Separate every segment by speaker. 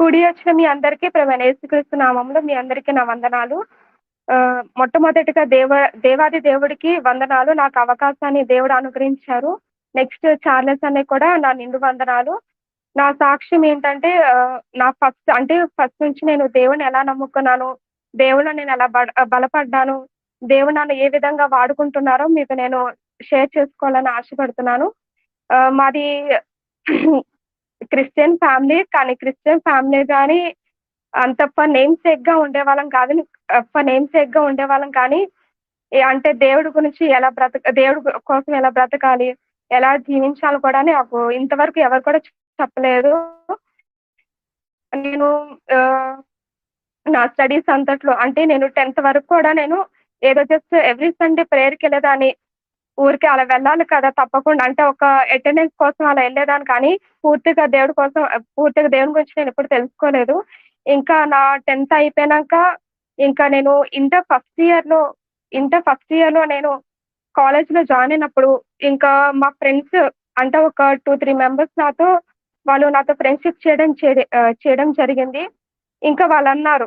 Speaker 1: కూడి వచ్చిన మీ అందరికీ ప్రభు యేసుక్రీస్తు నామంలో మీ అందరికీ నా వందనాలు. ఆ, మొట్టమొదటిగా దేవ దేవాది దేవుడికి వందనాలు. నాకు అవకాశాన్ని దేవుడు అనుగ్రహించారు. నెక్స్ట్ చార్లెస్ అనే కూడా నా నిండు వందనాలు. నా సాక్ష్యం ఏంటంటే నా ఫస్ట్ అంటే ఫస్ట్ నుంచి నేను దేవుని ఎలా నమ్ముకున్నాను దేవుడు నేను ఎలా బడ- బలపడ్డాను దేవుడు నన్ను ఏ విధంగా వాడుకుంటున్నారో మీకు నేను షేర్ చేసుకోవాలని ఆశపడుతున్నాను. ఆ, మాది క్రిస్టియన్ ఫ్యామిలీ కానీ క్రిస్టియన్ ఫ్యామిలీ కానీ అంత నేమ్ సేక్గా ఉండేవాళ్ళం కాదు. నేమ్ సేక్గా ఉండేవాళ్ళం కానీ అంటే దేవుడి గురించి ఎలా బ్రతక దేవుడి కోసం ఎలా బ్రతకాలి ఎలా జీవించాలి కూడా నాకు ఇంతవరకు ఎవరు కూడా చెప్పలేదు. నేను ఆ, నా స్టడీస్ అంతట్లో అంటే నేను టెన్త్ వరకు కూడా నేను ఏదో జస్ట్ ఎవ్రీ సండే ప్రేయర్కి వెళ్ళేదాన్ని. ఊరికి అలా వెళ్ళాలి కదా తప్పకుండా. అంటే ఒక అటెండెన్స్ కోసం అలా వెళ్ళేదాన్ని కానీ పూర్తిగా దేవుడి కోసం పూర్తిగా దేవుని గురించి నేను ఎప్పుడు తెలుసుకోలేదు. ఇంకా నా టెన్త్ అయిపోయినాక ఇంకా నేను ఇంటర్ ఫస్ట్ ఇయర్లో ఇంటర్ ఫస్ట్ ఇయర్లో నేను కాలేజ్లో జాయిన్ అయినప్పుడు ఇంకా మా ఫ్రెండ్స్ అంటే ఒక టూ త్రీ మెంబర్స్ నాతో వాళ్ళు నాతో ఫ్రెండ్షిప్ చేయడం చేయడం జరిగింది. ఇంకా వాళ్ళు అన్నారు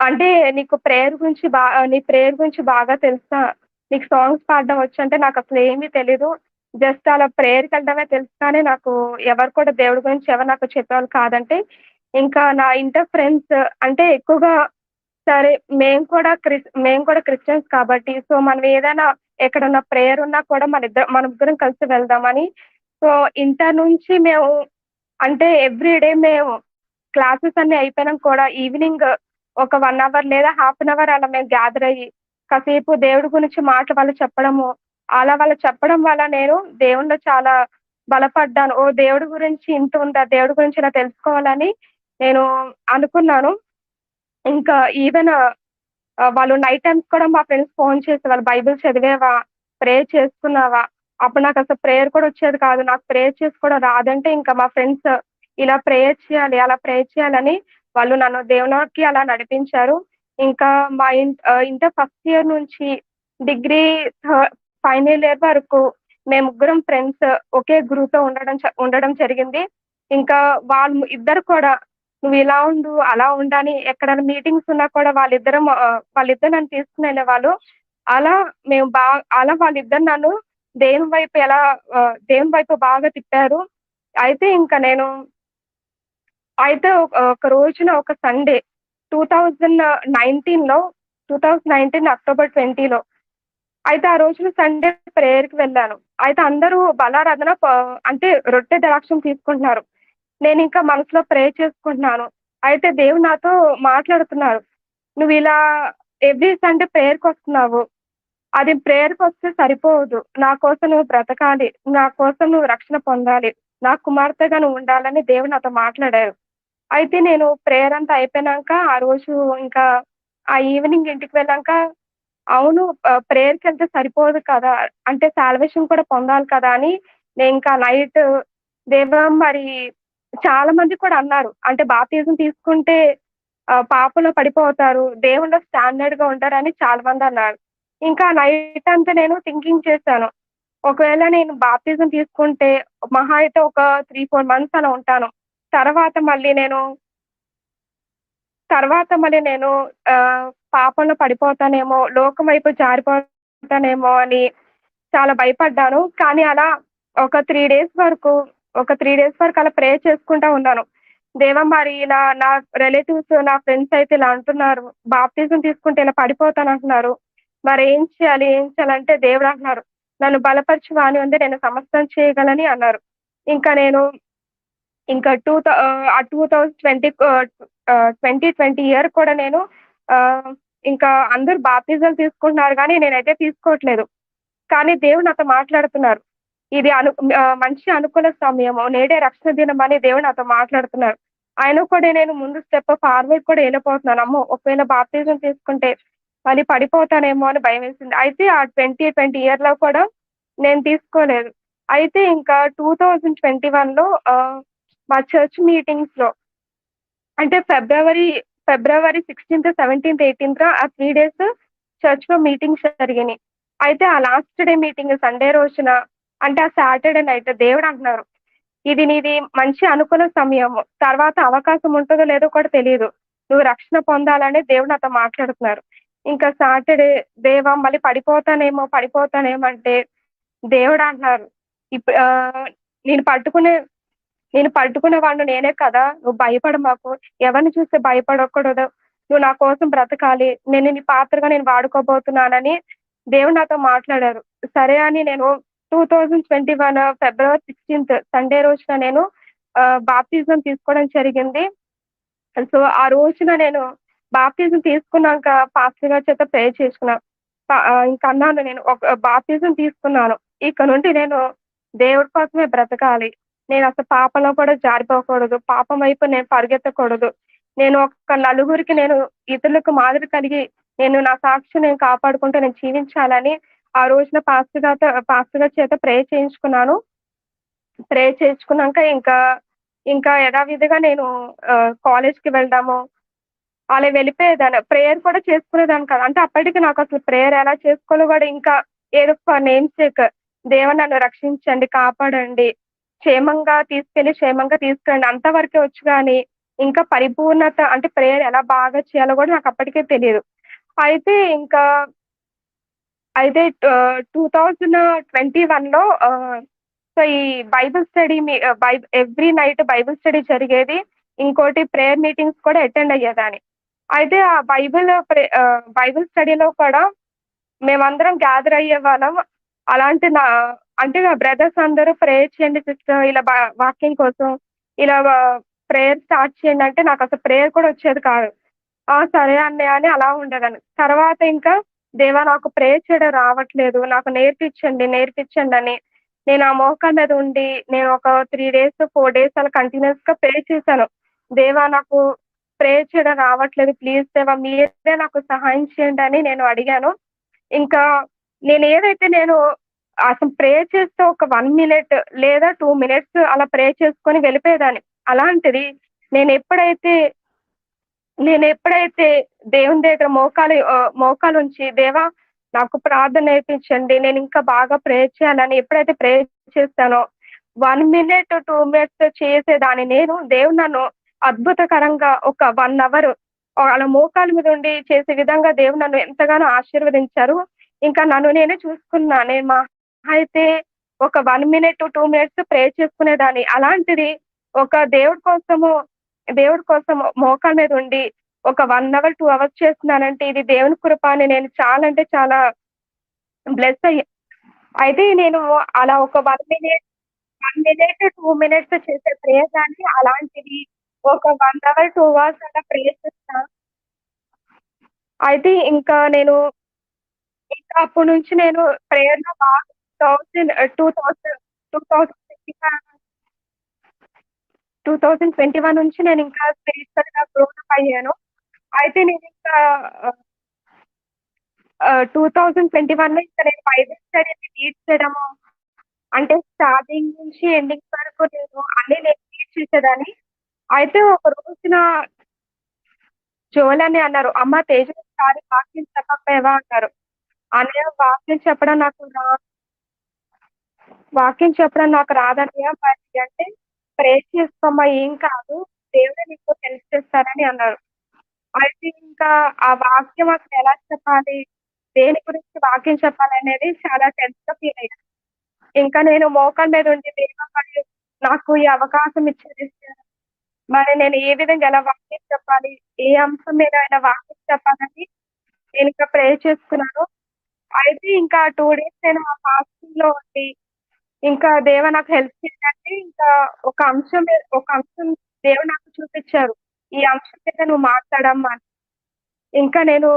Speaker 1: అంటే నీకు ప్రేయర్ గురించి బాగా నీ ప్రేయర్ గురించి బాగా తెలుసా నీకు సాంగ్స్ పాడడం వచ్చు అంటే నాకు అసలు ఏమీ తెలీదు. జస్ట్ అలా ప్రేయర్కి వెళ్ళడమే తెలుసు కానీ నాకు ఎవరు కూడా దేవుడి గురించి ఎవరు నాకు చెప్పేవాళ్ళు కాదంటే ఇంకా నా ఇంటర్ ఫ్రెండ్స్ అంటే ఎక్కువగా సరే మేము కూడా క్రిస్ మేము కూడా క్రిస్టియన్స్ కాబట్టి సో మనం ఏదైనా ఎక్కడన్నా ప్రేయర్ ఉన్నా కూడా మన ఇద్దరు మన ఇద్దరం కలిసి వెళ్దామని. సో ఇంటర్ నుంచి మేము అంటే ఎవ్రీడే మేము క్లాసెస్ అన్ని అయిపోయినాక కూడా ఈవినింగ్ ఒక వన్ అవర్ లేదా హాఫ్ అన్ అవర్ అలా మేము గ్యాదర్ అయ్యి కాసేపు దేవుడి గురించి మాటలు వాళ్ళు చెప్పడము. అలా వాళ్ళు చెప్పడం వల్ల నేను దేవుణ్ణి చాలా బలపడ్డాను. ఓ దేవుడి గురించి ఇంత ఉందా? దేవుడి గురించి ఇలా తెలుసుకోవాలని నేను అనుకున్నాను. ఇంకా ఈవెన్ వాళ్ళు నైట్ టైమ్స్ కూడా మా ఫ్రెండ్స్ ఫోన్ చేసి వాళ్ళు బైబిల్ చదివేవా? ప్రేయర్ చేసుకున్నావా? అప్పుడు నాకు అసలు ప్రేయర్ కూడా వచ్చేది కాదు. నాకు ప్రేయర్ చేసుకోవడం రాదంటే ఇంకా మా ఫ్రెండ్స్ ఇలా ప్రేయర్ చేయాలి అలా ప్రేయర్ చేయాలని వాళ్ళు నన్ను దేవునికి అలా నడిపించారు. ఇంకా మా ఇంట్ ఇంత ఇంటర్ ఫస్ట్ ఇయర్ నుంచి డిగ్రీ ఫైనల్ ఇయర్ వరకు మేము ముగ్గురం ఫ్రెండ్స్ ఒకే గ్రూప్లో ఉండడం ఉండడం జరిగింది. ఇంకా వాళ్ళు ఇద్దరు కూడా నువ్వు ఇలా ఉండు అలా ఉండని ఎక్కడైనా మీటింగ్స్ ఉన్నా కూడా వాళ్ళిద్దరం వాళ్ళిద్దరు నన్ను తీసుకుని వెళ్ళేవాళ్ళు అలా మేము బాగా అలా వాళ్ళిద్దరు నన్ను దేవుని వైపు ఎలా దేని దేవుని వైపు బాగా తిప్పారు. అయితే ఇంకా నేను అయితే ఒక రోజున ఒక సండే టూ థౌజండ్ నైన్టీన్లో టూ థౌజండ్ నైన్టీన్ అక్టోబర్ ట్వంటీలో అయితే ఆ రోజున సండే ప్రేయర్కి వెళ్ళాను. అయితే అందరూ బలారాధన ప- అంటే రొట్టె ద్రాక్షం తీసుకుంటున్నారు. నేను ఇంకా మనసులో ప్రే చేసుకుంటున్నాను. అయితే దేవుడు నాతో మాట్లాడుతున్నారు. నువ్వు ఇలా ఎవ్రీ సండే ప్రేయర్కి వస్తున్నావు. అది ప్రేయర్కి వస్తే సరిపోదు. నా కోసం నువ్వు బ్రతకాలి. నా కోసం నువ్వు రక్షణ పొందాలి. నా కుమార్తెగా నువ్వు ఉండాలని దేవుడు నాతో మాట్లాడారు. అయితే నేను ప్రేయర్ అంతా అయిపోయినాక ఆ రోజు ఇంకా ఆ ఈవినింగ్ ఇంటికి వెళ్ళాక అవును ప్రేయర్కి వెళ్తే సరిపోదు కదా అంటే సాల్వేషన్ కూడా పొందాలి కదా అని నేను ఇంకా నైట్ దేవ మరి చాలా మంది కూడా అన్నారు. అంటే బాప్తిజం తీసుకుంటే పాపలో పడిపోతారు దేవుళ్ళో స్టాండర్డ్గా ఉంటారని చాలా మంది అన్నారు. ఇంకా నైట్ అంతా నేను థింకింగ్ చేశాను. ఒకవేళ నేను బాప్తిజం తీసుకుంటే మహా అయితే ఒక త్రీ ఫోర్ మంత్స్ అలా ఉంటాను. తర్వాత మళ్ళీ నేను తర్వాత మళ్ళీ నేను ఆ, పాపంలో పడిపోతానేమో లోకం వైపు జారిపోతానేమో అని చాలా భయపడ్డాను. కానీ అలా ఒక త్రీ డేస్ వరకు ఒక త్రీ డేస్ వరకు అలా ప్రే చేసుకుంటా ఉన్నాను. దేవా మరి ఇలా నా రిలేటివ్స్ నా ఫ్రెండ్స్ అయితే ఇలా అంటున్నారు. బాప్తిజం తీసుకుంటే ఇలా పడిపోతాను అంటున్నారు. మరి ఏం చేయాలి ఏం చేయాలంటే దేవుడు అంటున్నారు. నన్ను బలపరిచి వాణి ఉంది నేను సమస్తం చేయగలని అన్నారు. ఇంకా నేను ఇంకా టూ ఆ two thousand twenty twenty twenty year కూడా నేను ఇంకా అందరు బాప్తిజం తీసుకుంటున్నారు కానీ నేనైతే తీసుకోవట్లేదు. కానీ దేవుడు నాతో మాట్లాడుతున్నారు. ఇది అను మంచి అనుకూల సమయము నేడే రక్షణ దినం అని దేవుడు నాతో మాట్లాడుతున్నారు. ఆయన కూడా నేను ముందు స్టెప్ ఫార్వర్డ్ కూడా వెళ్ళిపోతున్నాను. అమ్మో ఒకవేళ బాప్తిజం తీసుకుంటే మళ్ళీ పడిపోతానేమో అని భయం వేసింది. అయితే ఆ ట్వంటీ ట్వంటీ ఇయర్లో కూడా నేను తీసుకోలేదు. అయితే ఇంకా టూ థౌజండ్ ట్వంటీ వన్లో మా చర్చ్ మీటింగ్స్లో అంటే February February sixteenth seventeenth eighteenth ఆ త్రీ డేస్ చర్చ్లో మీటింగ్స్ జరిగినాయి అయితే ఆ లాస్ట్ డే మీటింగ్ సండే రోజున అంటే ఆ సాటర్డే నైట్ దేవుడు అంటున్నారు ఇది నీది మంచి అనుకున్న సమయము. తర్వాత అవకాశం ఉంటుందో లేదో కూడా తెలియదు నువ్వు రక్షణ పొందాలని దేవుడు నాతో మాట్లాడుతున్నారు. ఇంకా సాటర్‌డే దేవా మళ్ళీ పడిపోతానేమో, పడిపోతానేమో అంటే దేవుడు అంటున్నారు. ఇప్పుడు నేను పట్టుకునే నేను పట్టుకునేవాడిని నేనే కదా! నువ్వు భయపడమాకు. ఎవరిని చూస్తే భయపడకూడదు. నువ్వు నా కోసం బ్రతకాలి. నేను నీ పాత్రగా నేను వాడుకోబోతున్నానని దేవుడు నాతో మాట్లాడారు. సరే అని నేను 2021 ఫిబ్రవరి 16థ్ సండే రోజున నేను బాప్తిజం తీసుకోవడం జరిగింది. సో, ఆ రోజున నేను బాప్తిజం తీసుకున్నాక పాస్టర్ గారి చేత ప్రేర్ చేసుకున్నా. ఇంకన్నాను ఇంక నేను ఒక బాప్తిజం తీసుకున్నాను. ఇక నుండి నేను దేవుడి కోసమే బ్రతకాలి. నేను అసలు పాపలో కూడా జారిపోకూడదు. పాపం వైపు నేను పరిగెత్తకూడదు. నేను ఒక నలుగురికి నేను ఇతరులకు మాదిరి కలిగి నేను నా సాక్షి నేను కాపాడుకుంటూ నేను జీవించాలని ఆ రోజున పాస్టర్ గారితో పాస్టర్ గారి చేత ప్రే చేయించుకున్నాను. ప్రే చేయించుకున్నాక ఇంకా, ఇంకా యథావిధిగా నేను కాలేజ్‌కి వెళ్దాము అలా వెళ్ళిపోయేదాన్ని. ప్రేయర్ కూడా చేసుకునేదాన్ని కదా అంటే అప్పటికి నాకు అసలు ప్రేయర్ ఎలా చేసుకోవాలో కూడా ఇంకా ఏదో నేమ్ సేక్ దేవా నన్ను రక్షించండి, కాపాడండి, క్షేమంగా తీసుకెళ్ళి క్షేమంగా తీసుకురండి అంతవరకే వచ్చు కానీ ఇంకా పరిపూర్ణత అంటే ప్రేయర్ ఎలా బాగా చేయాలో కూడా నాకు అప్పటికే తెలియదు అయితే ఇంకా అయితే టూ థౌజండ్ ట్వంటీ వన్లో సో, ఈ బైబిల్ స్టడీ మీ ఆహ్, ఎవ్రీ నైట్ బైబిల్ స్టడీ జరిగేది. ఇంకోటి ప్రేయర్ మీటింగ్స్ కూడా అటెండ్ అయ్యేదాన్ని. అయితే ఆ బైబిల్ ప్రే బైబిల్ స్టడీలో కూడా మేమందరం గ్యాదర్ అయ్యే వాళ్ళం అలాంటి నా అంటే బ్రదర్స్ అందరూ ప్రేయర్ చేయండి సిస్టర్ ఇలా వాకింగ్ వాక్యం కోసం, ఇలా ప్రేయర్ స్టార్ట్ చేయండి అంటే నాకు అసలు ప్రేయర్ కూడా వచ్చేది కాదు. ఆ! సరే అన్నయ్య అని అలా ఉండేదాన్ని. తర్వాత ఇంకా దేవా నాకు ప్రేయర్ చేయడం రావట్లేదు. నాకు నేర్పించండి, నేర్పించండి అని నేను ఆ మోకాళ్ళ మీద ఉండి నేను ఒక త్రీ డేస్, ఫోర్ డేస్ అలా కంటిన్యూస్గా ప్రే చేశాను. దేవా నాకు ప్రేయర్ చేయడం రావట్లేదు. ప్లీజ్ దేవా మీరే నాకు సహాయం చేయండి అని నేను అడిగాను. ఇంకా నేను ఏదైతే నేను అసలు ప్రే చేస్తే ఒక వన్ మినిట్ లేదా టూ మినిట్స్ అలా ప్రే చేసుకొని వెళ్ళిపోయేదాన్ని. అలాంటిది నేను ఎప్పుడైతే నేను ఎప్పుడైతే దేవుని దగ్గర మోకాలు మోకాలు ఉంచి దేవా నాకు ప్రార్థన నేర్పించండి. ఇంకా బాగా ప్రే చేయాలని ఎప్పుడైతే ప్రేయర్ చేస్తానో వన్ మినిట్, టూ మినిట్స్ చేసేదాన్ని నేను దేవుడు నన్ను అద్భుతకరంగా ఒక వన్ అవర్ అలా మోకాల మీద ఉండి చేసే విధంగా దేవుడు నన్ను ఎంతగానో ఆశీర్వదించారు. ఇంకా నన్ను నేనే చూసుకున్నా. నేను మా అయితే ఒక one minute, two minutes prayer చేసుకునేదాన్ని. అలాంటిది ఒక దేవుడి కోసము దేవుడి కోసం మోకాల మీద ఉండి ఒక వన్ అవర్, టూ అవర్స్ చేస్తున్నానంటే ఇది దేవుని కృప అని నేను చాలా అంటే చాలా బ్లెస్ అయ్యా. అయితే నేను అలా ఒక one minute, one minute, two minutes చేసే ప్రేయర్ గాని అలాంటిది ఒక వన్ అవర్, టూ అవర్స్ అలా ప్రేయర్ చేస్తా. అయితే ఇంకా నేను ఇంకా అప్పటి నుంచి నేను ప్రేయర్‌లో బాగా థౌసండ్ టూ 2000 2021 2021 నుంచి నేనింకా స్పిరిచ్యువల్‌గా గ్రోతప్ అయ్యాను. అయితే నేనింకా ఆహ్ ట్వంటీ 2021లో ఇంకా నేను బైబిల్ స్టడీని లీడ్ చేయడము అంటే స్టార్టింగ్ నుంచి ఎండింగ్ వరకు నేను అన్నీ నేను లీడ్ చేసేదాన్ని. అయితే ఒక రోజున జోల్ అని అన్నారు, "అమ్మ తేజ ఒకసారి వాక్యం చెప్పకపోయావా?" అన్నారు. "అన్నయ్య వాక్యం చెప్పడం నాకు రా వాక్యం చెప్పడం నాకు రాదన్నయ్య మరి" అంటే ప్రే చేసుకోమ్మా ఏం కాదు. దేవుడే నీకు హెల్ప్ చేస్తారని" అన్నారు. అయితే ఇంకా ఆ వాక్యం అసలు ఎలా చెప్పాలి? దేని గురించి వాక్యం చెప్పాలనేది చాలా టెన్స్‌గా ఫీల్ అయ్యాను. ఇంకా నేను మోకాళ్ళ మీద ఉండి దేవా నాకు ఈ అవకాశం ఇచ్చేది మరి నేను ఏ విధంగా ఎలా వాక్యం చెప్పాలి? ఏ అంశం మీద అయినా వాక్యం చెప్పాలని ఇంకా ప్రేయర్ చేసుకున్నాను. అయితే ఇంకా టూ డేస్ నేను ఆ ఫాస్టింగ్‌లో ఉండి ఇంకా దేవ నాకు హెల్ప్ చేయండి ఇంకా ఒక అంశం ఒక అంశం దేవుడు నాకు చూపించారు ఈ అంశం మీద నువ్వు మాట్లాడమ్మా అని. ఇంకా నేను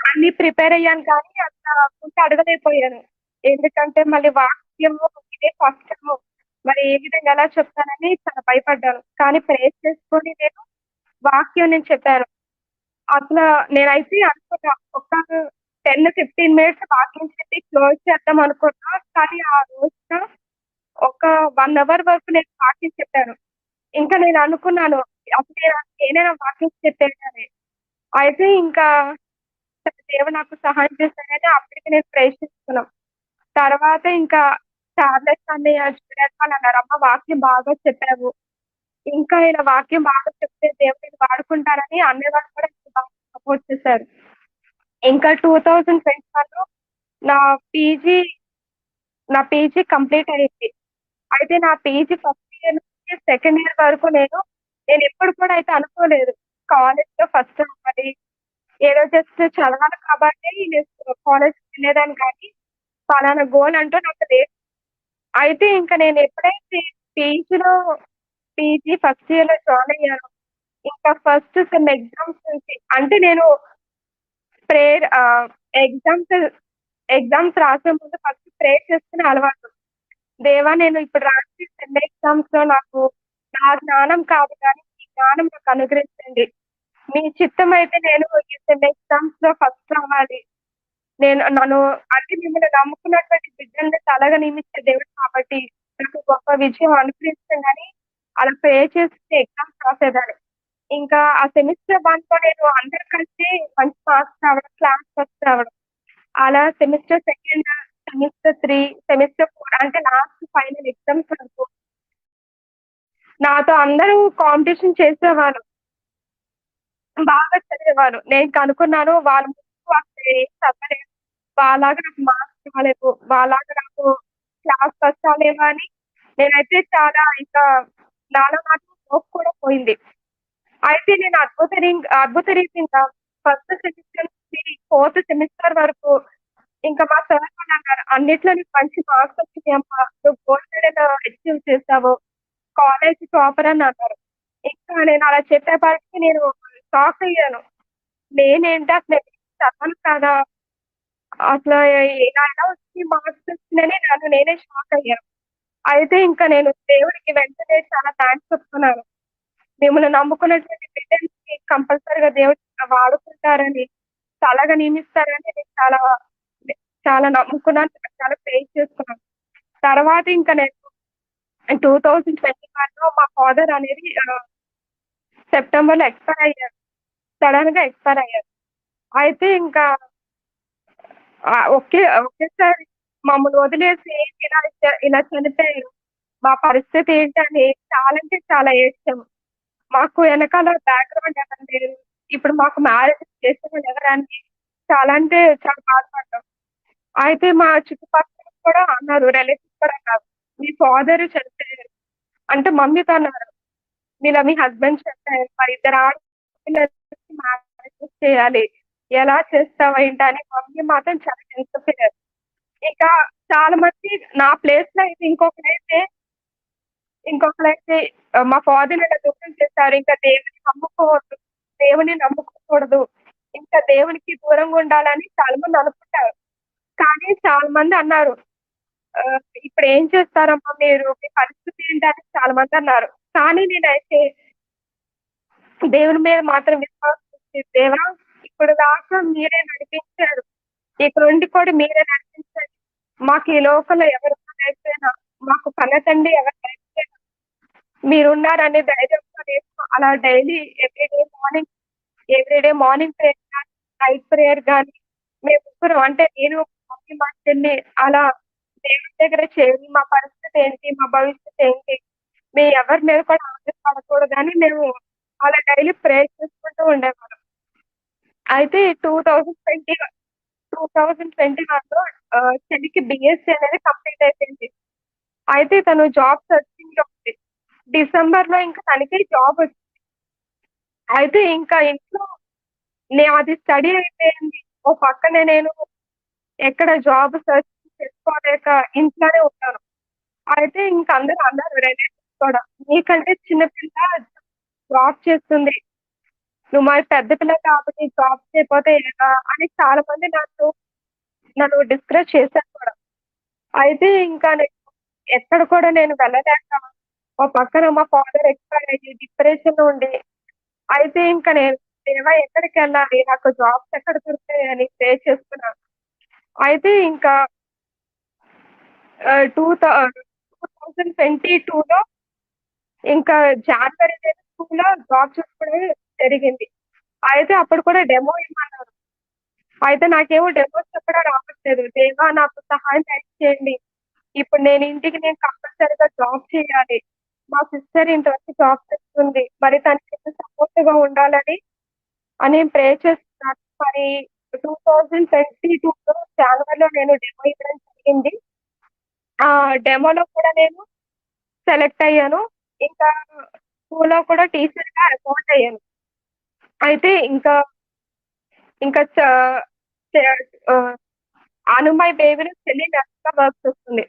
Speaker 1: అన్ని ప్రిపేర్ అయ్యాను కానీ అంత ముందు అడగలేకపోయాను. ఎందుకంటే మళ్ళీ వాక్యము ఇదే ఫస్ట్ మరి ఏ విధంగా ఎలా చెప్తానని చాలా భయపడ్డాను. కానీ ప్రేస్ చేసుకొని నేను వాక్యం నేను చెప్పాను. అసలు నేనైతే అనుకున్నా ఒక 10, 15 మినిట్స్ వాకింగ్ చెప్పి క్లోజ్ చేద్దాం అనుకున్నా. కానీ ఆ రోజున ఒక వన్ అవర్ వరకు నేను వాకింగ్ చెప్పాను. ఇంకా నేను అనుకున్నాను అసలు నేను ఏదైనా వాక్యం చెప్పేదని. అయితే ఇంకా దేవుడు నాకు సహాయం చేశాడని అప్పటికి నేను ప్రయత్నిస్తున్నాం తర్వాత ఇంకా టాబ్లెట్స్ అన్నీ అన్నారు. "అమ్మ వాక్యం బాగా చెప్పావు. ఇంకా ఇలా వాక్యం బాగా చెప్తే దేవుడు వాడుకుంటారని" అన్నయ్య వాళ్ళు కూడా బాగా సపోర్ట్ చేశారు. ఇంకా 2021లో నా పీజీ నా పీజీ కంప్లీట్ అయింది. అయితే నా పీజీ ఫస్ట్ ఇయర్ నుంచి సెకండ్ ఇయర్ వరకు నేను నేను ఎప్పుడు కూడా అయితే అనుకోలేదు. కాలేజ్‌లో ఫస్ట్ అవ్వాలి ఏదో జస్ట్ చదవాలి కాబట్టి నేను కాలేజ్‌కి వెళ్ళేదాన్ని కానీ, ఫలానా గోల్ అంటూ నాకు లేదు. అయితే ఇంకా నేను ఎప్పుడైతే పీజీలో పీజీ ఫస్ట్ ఇయర్‌లో జాయిన్ అయ్యాను ఇంకా ఫస్ట్ సెమ్ ఎగ్జామ్స్ నుంచి అంటే నేను ప్రేయర్ ఎగ్జామ్స్ ఎగ్జామ్స్ రాసే ముందు ఫస్ట్ ప్రేయర్ చేసుకునే అలవాటు. దేవా నేను ఇప్పుడు రాసే సెమ్ ఎగ్జామ్స్‌లో నాకు నా జ్ఞానం కాదు కానీ, మీ జ్ఞానం నాకు అనుగ్రహించండి. మీ చిత్తం అయితే నేను ఈ సెమ్ ఎగ్జామ్స్‌లో ఫస్ట్ రావాలి. నేను నన్ను అంటే మిమ్మల్ని నమ్ముకున్నటువంటి బిడ్డల్ని తలగా నియమించే దేవుడు కాబట్టి, నాకు గొప్ప విజయం అనుగ్రహించండి అని అలా ప్రే చేసి ఎగ్జామ్స్ రాసేదాన్ని. ఇంకా ఆ సెమిస్టర్ 1లో నేను అందరు కలిసి మంచి మార్క్స్ రావడం, క్లాస్ ఫస్ట్ రావడం. అలా semester second, semester three semester four అంటే లాస్ట్ ఫైనల్ ఎగ్జామ్స్ వరకు నాతో అందరూ కాంపిటీషన్ చేసేవారు. బాగా చదివేవారు. నేను కనుక్కున్నాను వాళ్ళ ముందు అసలు ఏం చదవలేదు. వాళ్ళగా నాకు మార్క్స్ రాలేవు. వాళ్ళగా నాకు క్లాస్ ఫస్ట్ రాలేవు అని నేనైతే చాలా ఇంకా నాలో నాకు హోప్ కూడా పోయింది. అయితే నేను అద్భుత రింగ్ అద్భుత రీతిగా ఫస్ట్ సెమిస్టర్ నుంచి ఫోర్త్ సెమిస్టర్ వరకు ఇంకా మా సార్ అన్నారు "అన్నిట్లో నీకు మంచి మార్క్స్ వచ్చినాయమ్మా. నువ్వు గోల్డ్ మెడల్ అచీవ్ చేసావు. కాలేజ్ టాపర్" అని అన్నారు. ఇంకా నేను అలా చెప్పేపాటికి నేను షాక్ అయ్యాను. నేనేంటి అసలు చదవను కదా! అసలు ఏదైనా ఎలా వచ్చి మార్క్స్ వచ్చినాయని నన్ను నేనే షాక్ అయ్యాను. అయితే ఇంకా నేను దేవుడికి వెంటనే చాలా థ్యాంక్స్ చెప్తున్నాను. మిమ్మల్ని నమ్ముకున్నటువంటి బిడ్డల్ని కంపల్సరిగా దేవుడు వాడుకుంటారని, చాలాగా నియమిస్తారని నేను చాలా చాలా నమ్ముకున్నాను. చాలా ప్రేర్ చేసుకున్నాను. తర్వాత ఇంకా నేను 2021లో మా ఫాదర్ అనేది సెప్టెంబర్‌లో ఎక్స్‌పైర్ అయ్యారు. సడెన్‌గా ఎక్స్‌పైర్ అయ్యారు. అయితే ఇంకా ఒకే ఒకేసారి మమ్మల్ని వదిలేసి ఇలా ఇలా చనిపోయారు. మా పరిస్థితి ఏంటని చాలా అంటే చాలా ఏడ్చాము. మాకు వెనకాల బ్యాక్‌గ్రౌండ్ ఎవరు లేరు. ఇప్పుడు మాకు మ్యారేజ్ చేసేవాళ్ళు ఎవరని చాలా అంటే చాలా బాధపడ్డాం. అయితే మా చుట్టుపక్కల కూడా అన్నారు రిలేటివ్స్ కూడా అన్నారు. "మీ ఫాదర్ చనిపోయారు." అంటే మమ్మీతో అన్నారు. మీరు మీ హస్బెండ్ చనిపోయారు. మరి ఇద్దరు ఆడపిల్లలకి మ్యారేజెస్ చేయాలి. ఎలా చేస్తావు ఏంటి" అని మమ్మీ మాత్రం చాలా టెన్షన్ ఇంకా చాలా మంది నా ప్లేస్‌లో అయితే ఇంకొకరైతే ఇంకొకరైతే మా ఫాదర్‌ని ఇలా దూరం చేశారు. ఇంకా దేవుని నమ్ముకోవద్దు. దేవుని నమ్ముకోకూడదు. ఇంకా దేవునికి దూరంగా ఉండాలని చాలా మంది అనుకుంటారు. కానీ చాలా మంది అన్నారు. "ఇప్పుడు ఏం చేస్తారమ్మా మీరు? మీ పరిస్థితి ఏంటని చాలా మంది అన్నారు. కానీ నేనైతే దేవుని మీద మాత్రం విశ్వాసం "దేవా ఇప్పుడు దాకా మీరే నడిపించారు. ఇక్కడ నుండి కూడా మీరే నడిపించండి. మాకు ఈ లోకంలో ఎవరు అయిపోయినా మాకు కన్న తండ్రి ఎవరు మీరున్నారనే ధైర్యంతో నేను అలా daily everyday morning everyday morning prayer కానీ నైట్ ప్రేయర్ గాని మేముగ్గురం అంటే నేను, మమ్మీ, మా చెల్లి అలా దేవుడి దగ్గర చేరి మా పరిస్థితి ఏంటి? మా భవిష్యత్తు ఏంటి? మీ ఎవరి మీద కూడా ఆధారపడకూడదని మేము అలా డైలీ ప్రేయర్ చేసుకుంటూ ఉండేవాళ్ళం. అయితే 2020 2021లో ఆహ్, చెల్లికి బిఎస్సీ అనేది కంప్లీట్ అయిపోయింది. అయితే తను జాబ్ సెర్చింగ్‌లో డిసెంబర్ డిసెంబర్‌లో ఇంకా తనకి జాబ్ వచ్చింది. అయితే ఇంకా ఇంట్లో నేను అది స్టడీ అయిపోయింది. ఓ పక్కనే నేను ఎక్కడ జాబ్ సెర్చ్ చేసుకోలేక ఇంట్లోనే ఉన్నాను. అయితే ఇంకా అందరూ అన్నారు రిలేటివ్స్ కూడా, "నీకంటే చిన్నపిల్ల జాబ్ చేస్తుంది. నువ్వు మరి పెద్ద పిల్ల కాబట్టి జాబ్ చేయకపోతే ఎలా?" అని చాలా మంది నన్ను నన్ను డిస్కరేజ్ చేశారు కూడా. అయితే ఇంకా నేను ఎక్కడ కూడా నేను వెళ్ళలేక ఓ పక్కన మా ఫాదర్ ఎక్స్‌పైర్ అయ్యి డిప్రెషన్ ఉండి అయితే ఇంకా నేను దేవా ఎక్కడికెళ్ళాలి? నాకు జాబ్స్ ఎక్కడ దొరుకుతాయి అని ప్రే చేసుకున్నాను. అయితే ఇంకా టూ టూ థౌజండ్ ట్వంటీ టూలో ఇంకా జాన్వరి స్కూల్‌లో జాబ్ చూసుకోవడం జరిగింది. అయితే అప్పుడు కూడా డెమో ఇవ్వన్నారు అయితే నాకేమో డెమో చెప్పడం రావట్లేదు. దేవా నాకు సహాయం చేయండి ఇప్పుడు నేను ఇంటికి నేను కంపల్సరీగా జాబ్ చేయాలి. మా సిస్టర్ ఇంతవరకు జాబ్ చేస్తుంది. మరి తనకి సపోర్ట్‌గా ఉండాలని అని ప్రే చేస్తున్నాను. మరి టూ థౌజండ్ ట్వంటీ టూ జనవరిలో నేను డెమో ఇవ్వడం జరిగింది. ఆ డెమోలో కూడా నేను సెలెక్ట్ అయ్యాను. ఇంకా స్కూల్‌లో కూడా టీచర్‌గా అపాయింట్ అయ్యాను. అయితే ఇంకా ఇంకా చ అనుమై బేబీలో చెల్లి నర్స్‌గా వర్క్ వస్తుంది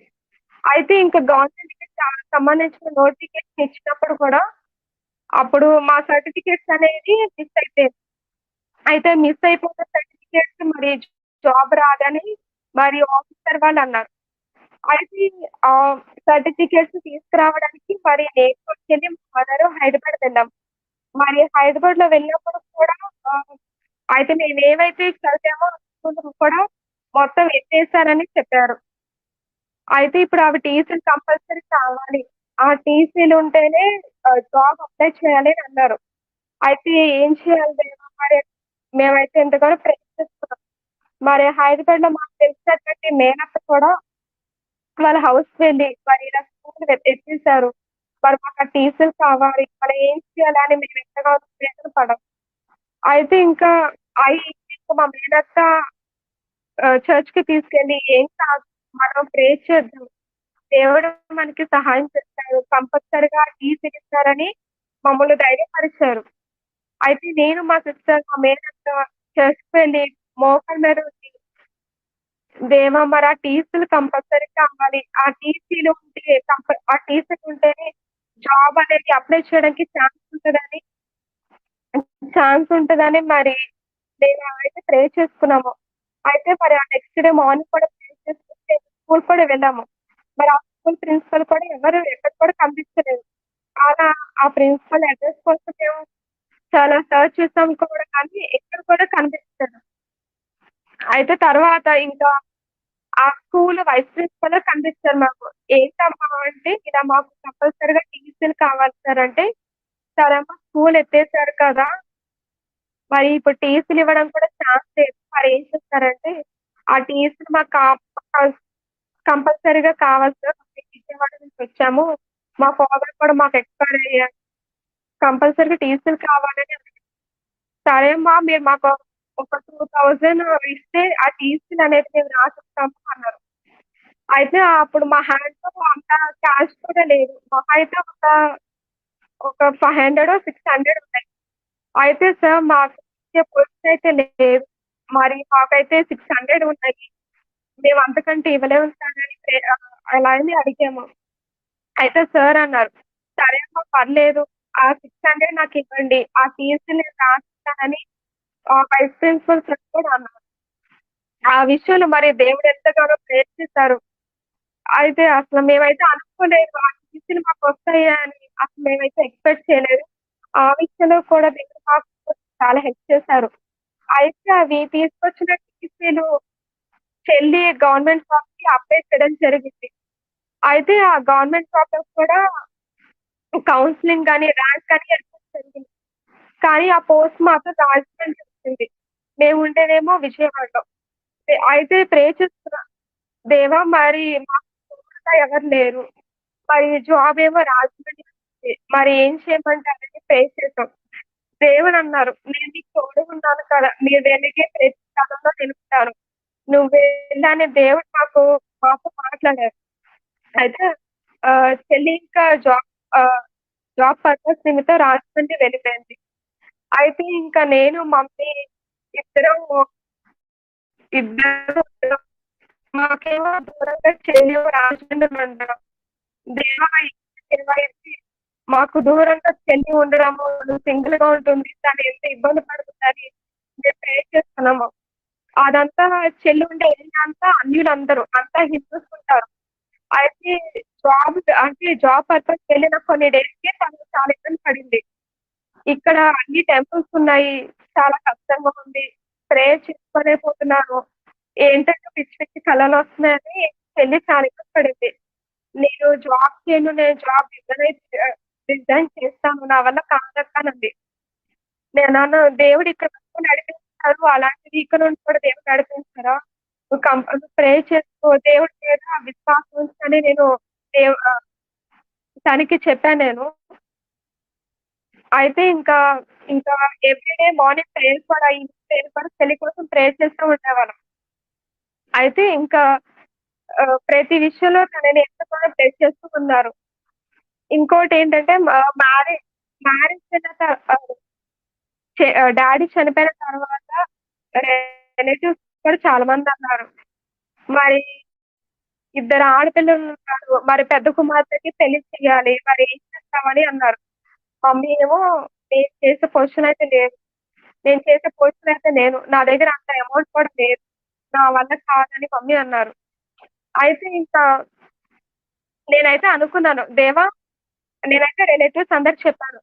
Speaker 1: అయితే ఇంకా గవర్నమెంట్ సంబంధించిన నోటిఫికేషన్ ఇచ్చినప్పుడు కూడా, అప్పుడు మా సర్టిఫికేట్స్ అనేది మిస్ అయిపోయింది అయితే మిస్ అయిపోయిన సర్టిఫికేట్స్ మరి జాబ్ రాదని మరి ఆఫీసర్ వాళ్ళు అన్నారు అయితే ఆహ్, సర్టిఫికేట్స్ తీసుకురావడానికి మరి నేను వచ్చింది మా మదర్ హైదరాబాద్ వెళ్ళాం. మరి హైదరాబాద్‌లో వెళ్ళినప్పుడు కూడా అయితే మేము ఏవైతే చదివామో కూడా మొత్తం ఎత్తేసారని చెప్పారు. అయితే ఇప్పుడు అవి టీసీలు కంపల్సరీ కావాలి. ఆ టీసీలు ఉంటేనే జాబ్ అప్లై చేయాలి అని అన్నారు. అయితే ఏం చేయాలి దేవా మరి మేమైతే ఎంతగానో ప్రయత్నిస్తున్నాం. మరి హైదరాబాద్‌లో మాకు తెలిసినటువంటి మేనత్త కూడా వాళ్ళ హౌస్ వెళ్ళి మరి ఇలా స్కూల్ ఎత్తేసారు. మరి మాకు ఆ టీసీలు కావాలి. మరి ఏం చేయాలి అని మేము ఎంతగానో ప్రయత్న పడం అయితే ఇంకా అయి మా మేనత్త చర్చ్ చర్చ్‌కి తీసుకెళ్ళి ఏం కాదు మనం ప్రే చేద్దాం. దేవుడు మనకి సహాయం చేస్తాడు. కంపల్సరిగా టీసీలు ఇస్తారని మమ్మల్ని ధైర్యపరిచారు. అయితే నేను మా సిస్టర్, మా మేనత్త చర్చ్‌కి వెళ్ళి మోకల్ మీద ఉంది దేవా మరి ఆ టీసీలు కంపల్సరీ కావాలి. ఆ టీసీలు ఉంటే ఆ టీసీలు ఉంటేనే జాబ్ అనేది అప్లై చేయడానికి ఛాన్స్ ఉంటుందని ఛాన్స్ ఉంటుందని మరి మేము అయితే ప్రే చేసుకున్నాము. అయితే మరి ఆ నెక్స్ట్ డే మార్నింగ్ కూడా స్కూల్ కూడా వెళ్ళాము. మరి ఆ స్కూల్ ప్రిన్సిపల్ కూడా ఎవరు ఎక్కడ కూడా కనిపించలేదు. అలా ఆ ప్రిన్సిపల్ అడ్రస్ కోసం మేము చాలా సెర్చ్ చేసాం కూడా కానీ ఎక్కడ కూడా కనిపించలేదు. అయితే తర్వాత ఇంకా ఆ స్కూల్ వైస్ ప్రిన్సిపల్ కనిపిస్తారు మాకు. ఏంటమ్మా అంటే ఇలా మాకు కంపల్సరిగా టీసీలు కావాలి సార్ అంటే, సరే స్కూల్ ఎత్తేసారు కదా! మరి ఇప్పుడు టీసీలు ఇవ్వడం కూడా ఛాన్స్ లేదు. మరి ఏం చేస్తారంటే, ఆ టీసీలు మాకు కంపల్సరీగా కావాలి సార్. విజయవాడ నుంచి వచ్చాము. మా ఫాదర్ కూడా మాకు ఎక్స్‌పైర్ అయ్యారు. కంపల్సరీగా టీసీలు కావాలని సరే అమ్మా మీరు మాకు ఒక 2000 ఇస్తే ఆ టీసీలు అనేది మేము రాసిస్తాము అన్నారు. అయితే అప్పుడు మా హ్యాండ్‌లో అంత క్యాష్ కూడా లేదు. మాకు అయితే ఒక ఒక 500 600 ఉన్నాయి. అయితే సార్ మాకు ఇచ్చే అయితే లేదు. మరి మాకైతే 600 ఉన్నాయి. మేము అంతకంటే ఇవ్వలేము సార్ అని ప్రే అలా అని అడిగాము. అయితే సార్ అన్నారు, సరే అమ్మా పర్లేదు. ఆ సిక్స్ హండ్రెడ్ నాకు ఇవ్వండి ఆ ఫీజు నేను రాస్తానని వైస్ ప్రిన్సిపల్ సార్ కూడా అన్నారు. ఆ విషయంలో మరి దేవుడు ఎంతగానో ప్రేర్ అయితే అసలు మేమైతే అనుకోలేదు. ఆ సినిమాకు వస్తాయా అని అసలు మేమైతే ఎక్స్‌పెక్ట్ చేయలేదు. ఆ విషయంలో కూడా దేవుడు మాకు చాలా హెల్ప్ చేశారు. అయితే అవి తీసుకొచ్చిన టీసీలు చెల్లి గవర్నమెంట్ జాబ్కి అప్లై చేయడం జరిగింది. అయితే ఆ గవర్నమెంట్ జాబ్ కూడా కౌన్సిలింగ్ కానీ ర్యాంక్ కానీ వెళ్ళడం జరిగింది. కానీ ఆ పోస్ట్ మాత్రం రాజమండ్రి వచ్చింది. మేము ఉండేదేమో విజయవాడలో. అయితే ప్రే చేస్తున్నా. దేవా మరి మాకు ఎవరు లేరు. మరి జాబ్ ఏమో రాజమండ్రి వచ్చింది. మరి ఏం చేయమంటారని ప్రే చేసాం. దేవుడన్నారు, నేను నీకు తోడు ఉన్నాను కదా! మీరు వెలిగే ప్రతి స్థలంలో నిలుపుతాను. నువ్వు వెళ్ళని దేవుడు మాకు మాకు మాట్లాడారు. అయితే చెల్లి ఇంకా జాబ్ జాబ్ పర్పస్ నిమిత్తం రాజమండ్రి వెళ్ళిపోయింది. అయితే ఇంకా నేను, మమ్మీ ఇద్దరం ఇద్దరు మాకేమో దూరంగా చెల్లి రాజమండ్రి ఉండడం. దేవా మాకు దూరంగా చెల్లి ఉండడము, సింగిల్‌గా ఉంటుంది. తను ఎంత ఇబ్బంది పడుతుందని మేము ప్రే చేస్తున్నాము. అదంతా చెల్లి ఉండే ఏరియా అంతా అన్యులందరూ. అంతా హిందూస్ ఉంటారు. అయితే జాబ్ అంటే జాబ్ పర్పస్ వెళ్ళిన కొన్ని డేస్‌కి తను చాలా ఇబ్బంది పడింది. ఇక్కడ అన్ని టెంపుల్స్ ఉన్నాయి. చాలా కష్టంగా ఉంది. ప్రేయర్ చేసుకోలేకపోతున్నాను. ఏంటంటే పిచ్చి పిచ్చి కలలొస్తున్నాయని చెల్లి చాలా ఇబ్బంది పడింది. నేను జాబ్ చేయను. నేను జాబ్ రిజనైజ్ రిజైన్ చేస్తాను. నా వల్ల కాదక్కానండి నేను దేవుడు ఇక్కడ నడిపి నడిపిస్తారు. అలాంటిది ఇక్కడ నుండి కూడా దేవుడు నడిపించరా? నువ్వు ప్రే చేసుకో దేవుడి మీద విశ్వాసం ఉంచని నేను దేవు తనకి చెప్పాను నేను. అయితే ఇంకా, ఇంకా ఎవ్రీడే మార్నింగ్ ప్రేయర్ కూడా ఈవినింగ్ ప్రేయర్ కూడా పెళ్ళి కోసం ప్రేయర్ చేస్తూ ఉండేవాళ్ళం. అయితే ఇంకా ప్రతి విషయంలో తనని ఎంతగానో బ్లెస్ చేస్తూ ఉన్నారు. ఇంకోటి ఏంటంటే మ్యారేజ్ మ్యారేజ్ అయిన డాడీ చనిపోయిన తర్వాత రిలేటివ్స్ కూడా చాలా మంది అన్నారు మరి ఇద్దరు ఆడపిల్లలు ఉన్నారు మరి పెద్ద కుమార్తెకి పెళ్ళి చేయాలి. మరి ఏం చేస్తామని అన్నారు. మమ్మీ ఏమో నేను చేసే పొజిషన్ అయితే లేదు. నేను చేసే పొజిషన్ అయితే నేను. నా దగ్గర అంత అమౌంట్ కూడా లేదు. నా వల్ల కాదని మమ్మీ అన్నారు. అయితే ఇంకా నేనైతే అనుకున్నాను. దేవా నేనైతే రిలేటివ్స్ అందరికి చెప్పాను.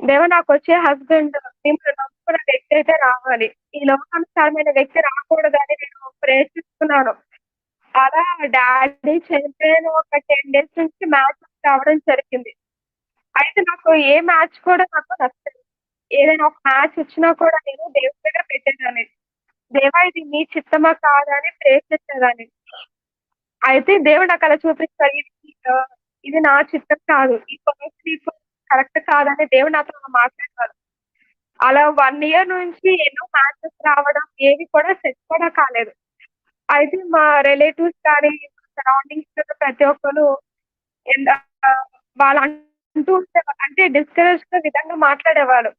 Speaker 1: దేవా వచ్చే హస్బెండ్ మిమ్మల్ని నమ్ముకున్న వ్యక్తి అయితే రావాలి. ఈ లోకానుసారమైన వ్యక్తి రాకూడదని నేను ప్రయత్నిస్తున్నాను అలా డాడీ చనిపోయిన ఒక 10 డేస్ నుంచి మ్యాచ్ రావడం జరిగింది. అయితే నాకు ఏ మ్యాచ్ కూడా నాకు నచ్చలేదు. ఏదైనా ఒక మ్యాచ్ వచ్చినా కూడా నేను దేవుడి దగ్గర పెట్టేదాన్ని. దేవా ఇది నీ చిత్తమా కాదని ప్రయత్నించేదాన్ని అయితే దేవుడు నాకలా చూపించారు. ఇది ఇది నా చిత్తం కాదు. ఈ పర్సన్ కరెక్ట్ కాదని దేవుడు నాతో మాట్లాడేవారు అలా వన్ ఇయర్ నుంచి ఎన్నో మ్యాచెస్ రావడం ఏవి కూడా సెట్ కూడా కాలేదు. అయితే మా రిలేటివ్స్ కానీ, సరౌండింగ్స్ ప్రతి ఒక్కరు ఎంత వాళ్ళు అంటూ ఉండేవాళ్ళు. అంటే డిస్కరేజ్ విధంగా మాట్లాడేవారు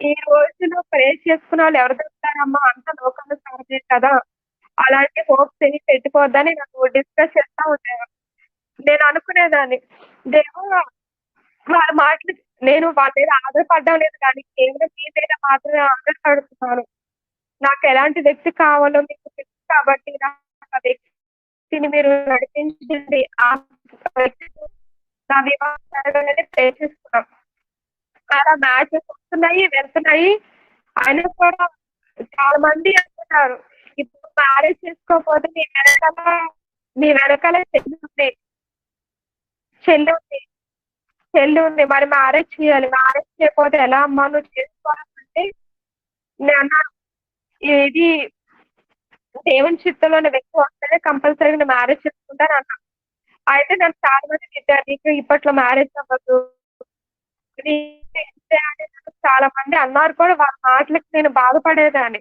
Speaker 1: ఈ రోజులో ప్రేస్ చేసుకున్న వాళ్ళు ఎవరు దొరుకుతారమ్మా అంత లోకంలో లోకానుసారమే కదా! అలాంటి హోప్స్ ఏమి పెట్టుకోవద్దని నాకు డిస్కస్ చేస్తా ఉండేవారు. నేను అనుకునేదాన్ని. దేవుడు వాళ్ళ మాటలు నేను వాళ్ళ మీద ఆధారపడడం లేదు కానీ కేవలం మీ మీద మాత్రమే ఆధారపడుతున్నాను. నాకెలాంటి వ్యక్తి కావాలో మీకు తెలుసు కాబట్టి నాకు ఆ వ్యక్తిని మీరు నడిపించండి. ఆ వ్యక్తి నా వివాహం ప్రయత్నిస్తున్నాం ప్రే చేసుకున్నాం. అలా మ్యాచెస్ వస్తున్నాయి, వెళ్తున్నాయి. అయినా కూడా చాలా మంది అంటున్నారు. ఇప్పుడు మ్యారేజ్ చేసుకోకపోతే మీ వెనకాల మీ వెనకాల చెల్లుంది. చెల్లి ఉంది మరి మ్యారేజ్ చేయాలి. మ్యారేజ్ చేయకపోతే ఎలా అమ్మా నువ్వు చేసుకోవాలంటే నేను ఇది దేవుని చిత్తంలోని వ్యక్తి వస్తేనే కంపల్సరీ నేను మ్యారేజ్ చేసుకుంటానన్నా. అయితే నన్ను చాలా మంది తిట్టారు. నీకు ఇప్పట్లో మ్యారేజ్ అవ్వదు. చాలా మంది అన్నారు కూడా వాళ్ళ మాటలకు నేను బాధపడేదాన్ని.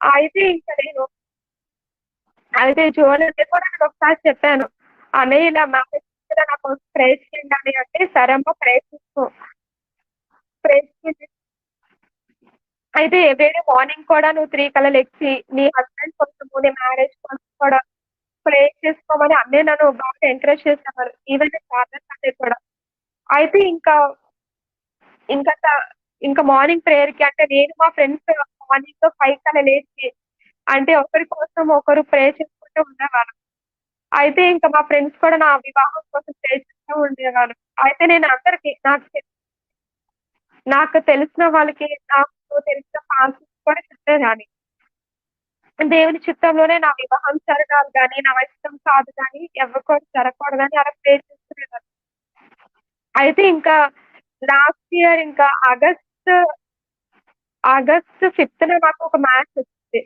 Speaker 1: అయితే ఇంకా నేను అయితే జూనియర్‌కి కూడా నేను ఒకసారి చెప్పాను. అనే ఇలా మ్యారేజ్ మీద నా కోసం అంటే, సరమ్మ ప్రయత్నిస్తూ ప్రయత్నించి అయితే ఎవ్రీడే మార్నింగ్ కూడా నువ్వు త్రీ కల్లా లెగిసి నీ హస్బెండ్ కోసము, నీ మ్యారేజ్ కోసం కూడా ప్రే చేసుకోమని అన్నీ నన్ను బాగా ఎంకరేజ్ చేసేవారు. ఈవెన్ ఫాదర్ అంటే కూడా. అయితే ఇంకా ఇంకా ఇంకా మార్నింగ్ ప్రేయర్‌కి అంటే నేను మా ఫ్రెండ్స్ మార్నింగ్ ఫైవ్ కల్లా లేచి అంటే ఒకరి కోసం ఒకరు ప్రే చేసుకుంటూ ఉండేవాళ్ళం. అయితే ఇంకా మా ఫ్రెండ్స్ కూడా నా వివాహం కోసం చేస్తూ ఉండేవాళ్ళు. అయితే నేను అందరికి నాకు నాకు తెలిసిన వాళ్ళకి, నాకు తెలిసిన పాస్టర్స్‌కి కూడా చెప్పేదాన్ని. దేవుని చిత్తంలోనే నా వివాహం జరగాలి కానీ నా ఇష్టం కాదు కానీ ఎవరి కోసం జరగకూడదని అలా ప్రే చేస్తున్నాను అయితే ఇంకా లాస్ట్ ఇయర్ ఇంకా ఆగస్ట్ ఆగస్ట్ 5థ్‌న నాకు ఒక మ్యాచ్ వచ్చింది.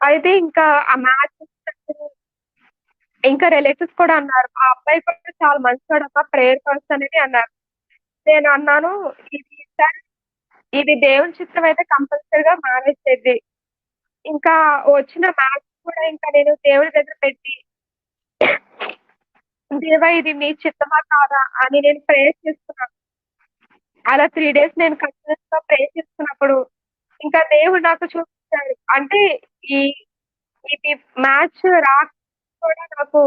Speaker 1: అయితే ఇంకా ఆ మ్యాచ్ ఇంకా రిలేటివ్స్ కూడా అన్నారు. ఆ అబ్బాయి కూడా చాలా మంచోడమ్మా ప్రేయర్ పర్సన్ అని అన్నారు. నేను అన్నాను ఇది సార్ ఇది దేవుని చిత్రం అయితే కంపల్సరీగా మ్యారేజ్ ఇంకా వచ్చిన మ్యాచ్ కూడా ఇంకా నేను దేవుడి దగ్గర పెట్టి దేవా ఇది మీ చిత్తమా కాదా అని నేను ప్రేయర్ చేస్తున్నాను అలా త్రీ డేస్ నేను కంటిన్యూయస్‌గా ప్రేయర్ చేస్తున్నప్పుడు ఇంకా దేవుడు నాకు చూపించాడు. అంటే ఈ ఇది మ్యాచ్ రాక కూడా నాకు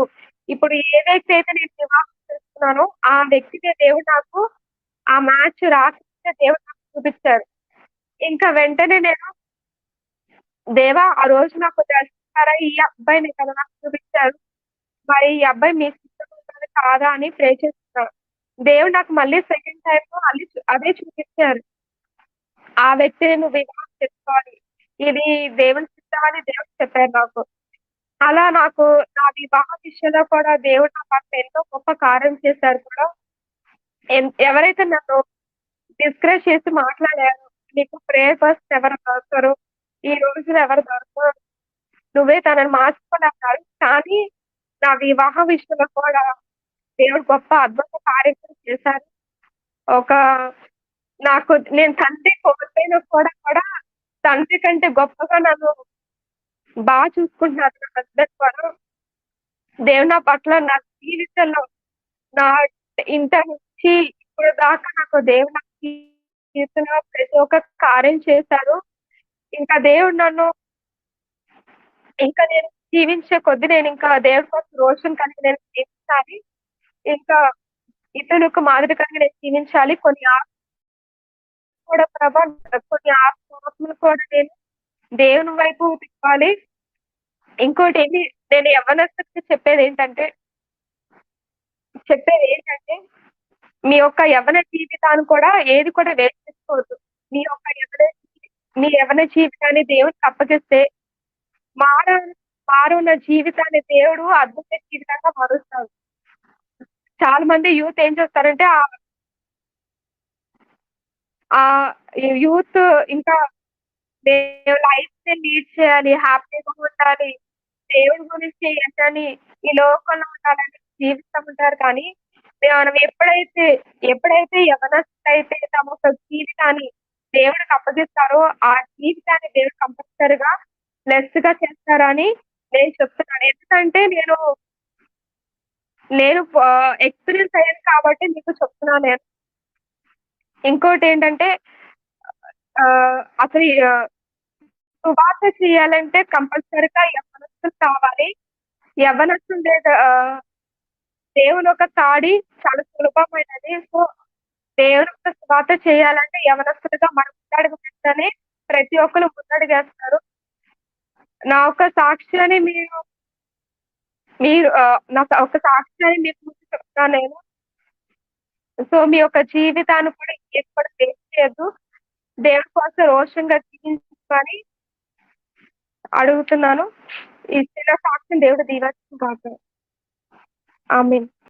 Speaker 1: ఇప్పుడు ఏ వ్యక్తి అయితే నేను వివాహం చేసుకున్నానో ఆ వ్యక్తినే దేవుడు నాకు ఆ మ్యాచ్ రాకముందే దేవుడు నాకు చూపించారు. ఇంకా వెంటనే నేను దేవా ఆ రోజు నాకు దర్శనధార ఈ అబ్బాయిని కదా నాకు చూపించారు. మరి ఈ అబ్బాయి మీ చిత్తములోనిది కాదా అని ప్రే చేస్తున్నాను దేవుడు నాకు మళ్ళీ సెకండ్ టైమ్ మళ్ళీ అదే చూపించారు. ఆ వ్యక్తిని నువ్వు వివాహం చేసుకోవాలి. ఇది దేవుని సిద్ధం అని దేవుడు చెప్పారు నాకు. అలా నాకు నా వివాహ విషయంలో కూడా దేవుడు నా పట్ల ఎంతో గొప్ప కార్యం చేశారు కూడా. ఎవరైతే నన్ను డిస్కరేజ్ చేసి మాట్లాడారు నీకు ప్రేయర్ పర్సన్ ఎవరు దొరకరు. ఈ రోజులు ఎవరు దొరకరు. నువ్వే తనని మార్చుకొని కానీ నా వివాహ విషయంలో కూడా దేవుడు గొప్ప అద్భుత కార్యక్రమం చేశారు. ఒక నాకు నేను తండ్రి కోల్పోయిన కూడా కూడా తండ్రి కంటే గొప్పగా నన్ను బాగా చూసుకుంటున్నారు నా హస్బెండ్ కూడా. దేవుడు నా పట్ల నా జీవితంలో నా ఇంత నుంచి ఇప్పుడు దాకా నాకు దేవుడు నా జీవితంలో ప్రతి ఒక్క కార్యం చేశారు. ఇంకా దేవుడు నన్ను ఇంకా నేను జీవించే కొద్ది నేను ఇంకా దేవుడి కోసం రోషన్ కలిగి నేను జీవించాలి. ఇంకా ఇతరులకు మాదిరికరంగా నేను జీవించాలి. కొన్ని ఆ కూడా ప్రభా కొన్ని ఆత్మలు కూడా నేను దేవుని వైపు తిప్పాలి. ఇంకోటేంటి నేను యవ్వనస్తుడికి చెప్పేది ఏంటంటే చెప్పేది ఏంటంటే మీ యొక్క యవ్వన జీవితాన్ని కూడా ఏది కూడా వేస్ట్ చేసుకోవద్దు. మీ యొక్క యవ్వన మీ యవ్వన జీవితాన్ని దేవునికి అప్పగిస్తే మార మారున్న జీవితాన్ని దేవుడు అద్భుత జీవితంగా మారుస్తాడు. చాలా మంది యూత్ ఏం చేస్తారంటే ఆ యూత్ ఇంకా దేవుడు లైఫ్ని లీడ్ చేయాలి, హ్యాపీగా ఉండాలి, దేవుడి గురించి ఎంతని ఈ లోకంలో ఉండాలని జీవిస్తూ కానీ మనం ఎప్పుడైతే ఎప్పుడైతే ఎవరైతే తమ ఒక జీవితాన్ని దేవుడికి అప్పగిస్తారో, ఆ జీవితాన్ని దేవుడు కంపల్సరీగా గా చేస్తారని నేను చెప్తున్నాను. ఎందుకంటే నేను నేను ఎక్స్‌పీరియన్స్ అయ్యాను కాబట్టి మీకు చెప్తున్నాను నేను. ఇంకోటి ఏంటంటే అసలు సువార్త చేయాలంటే కంపల్సరిగా యవ్వనస్తులు కావాలి. యవ్వనస్తులు లేదా దేవుని యొక్క తాడి చాలా సులభమైనది. సో, దేవుని యొక్క సువార్త చేయాలంటే యవనస్తులుగా మనం ముందడుగు పెట్టని ప్రతి ఒక్కరు ముందడుగేస్తారు. నా యొక్క సాక్ష్యాన్ని మీరు మీరు నా ఒక సాక్ష్యాన్ని మీకు ముందు చెప్తాను నేను. సో, మీ యొక్క జీవితాన్ని కూడా ఏది వేస్ట్ దేవుడి కోసం రోషంగా జీవించమని అడుగుతున్నాను. ఈ చిన్న సాక్ష్యం దేవుడు దీవచ్చు కాదు ఆమె